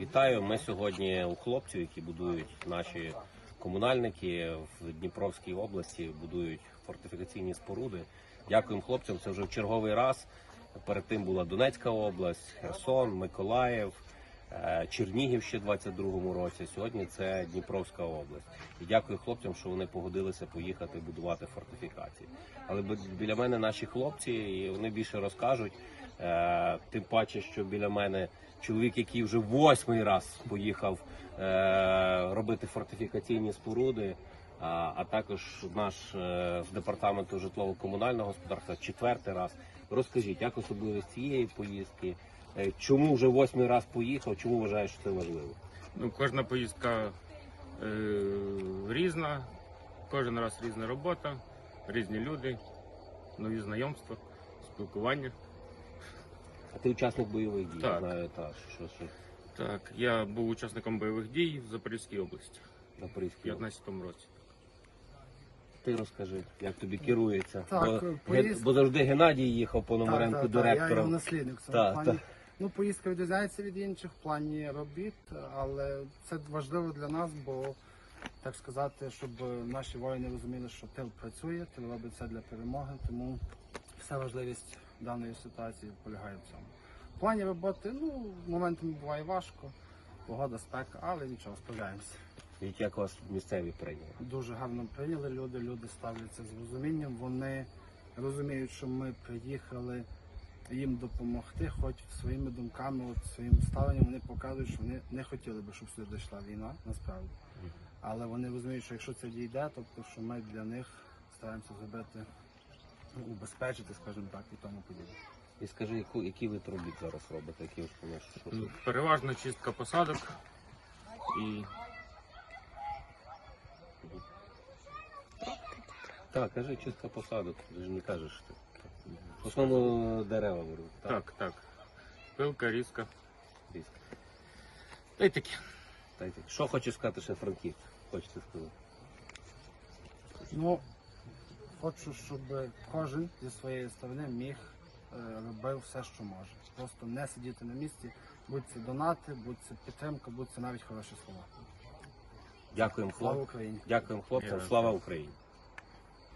Вітаю. Ми сьогодні у хлопців, які будують наші комунальники в Дніпровській області, будують фортифікаційні споруди. Дякуємо хлопцям. Це вже в черговий раз. Перед тим була Донецька область, Херсон, Миколаїв, е, Чернігів ще в 22-му році. Сьогодні це Дніпровська область. І дякую хлопцям, що вони погодилися поїхати будувати фортифікації. Але бі- біля мене наші хлопці, і вони більше розкажуть. Е, Тим паче, що біля мене чоловік, який вже восьмий раз поїхав е, робити фортифікаційні споруди. А, також наш е, з департаменту житлово-комунального господарства четвертий раз. Розкажіть, як особливість цієї поїздки? Чому вже восьмий раз поїхав? Чому вважаєш, що це важливо? Ну, кожна поїздка е, різна, кожен раз різна робота, різні люди, нові знайомства, спілкування. А ти учасник бойових дій? Я Так. знаю, та, що, що Так, я був учасником бойових дій в Запорізькій області на в. 2015 році. Ти розкажи, як тобі керується? Так, бо, поїзд- бо завжди Геннадій їхав по Номеренку Так, так, так, Я його директором. наслідник в цьому Так, плані. так. Ну, поїздка відрізняється від інших в плані робіт, але це важливо для нас, бо так сказати, щоб наші воїни розуміли, що тил працює, тил робить все для перемоги, тому вся важливість даної ситуації полягає в цьому. В плані роботи, ну, моментами буває важко, погода, спека, але нічого, справляємося. Як- Як вас місцеві прийняли? Дуже гарно прийняли люди, люди ставляться з розумінням. Вони розуміють, що ми приїхали їм допомогти, хоч своїми думками, от своїм ставленням вони показують, що вони не хотіли би, щоб сюди дійшла війна, насправді. Але вони розуміють, що якщо це дійде, тобто що ми для них стараємося зробити, убезпечити, скажімо так, і тому подібне. І скажи, яку, які ви робіт зараз робите? Які ви що- Ну, Переважно чистка посадок і Так, кажи, чистка посадок, ти ж не кажеш. Ти. В основному дерева беруть. так, так. Пилка, різка. Різко. Та й таке. Так, так. Що хочеш сказати ще Франківськ? Хочете сказати? Ну, хочу, щоб кожен зі своєї сторони міг е, робив все, що може. Просто не сидіти на місці, будь це донати, будь це підтримка, будь це навіть хороші слова. Дякуємо Слава. Україні! Дякуємо хлопцям. Слава. Україні!